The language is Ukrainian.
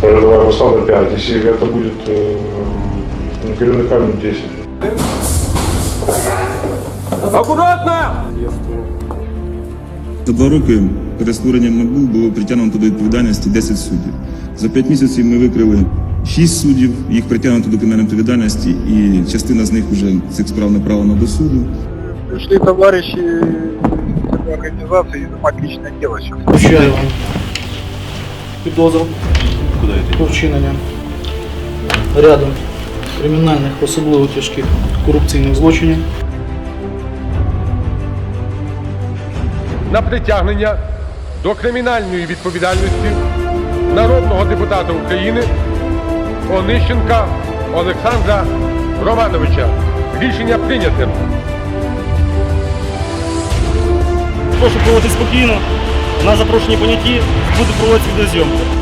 Проживаю в Москве 5. Если это будет э, наперенный камень 10. За два роки перед створенням НАБУ було притягнуто до відповідальності 10 суддів. За 5 місяців ми викрили 6 суддів, їх притягнуто до кримінальної відповідальності, і частина з них вже цих справ направлена до суду. Пришли товарищи такой организации изымать личное дело сейчас. Вручаю вам підозру про вчинення ряду кримінальних, особливо тяжких корупційних злочинів. на притягнення до кримінальної відповідальності народного депутата України Онищенка Олександра Романовича. Рішення прийняте. Прошу проводити спокійно. На запрошенні поняті буде проводити відеозйомка.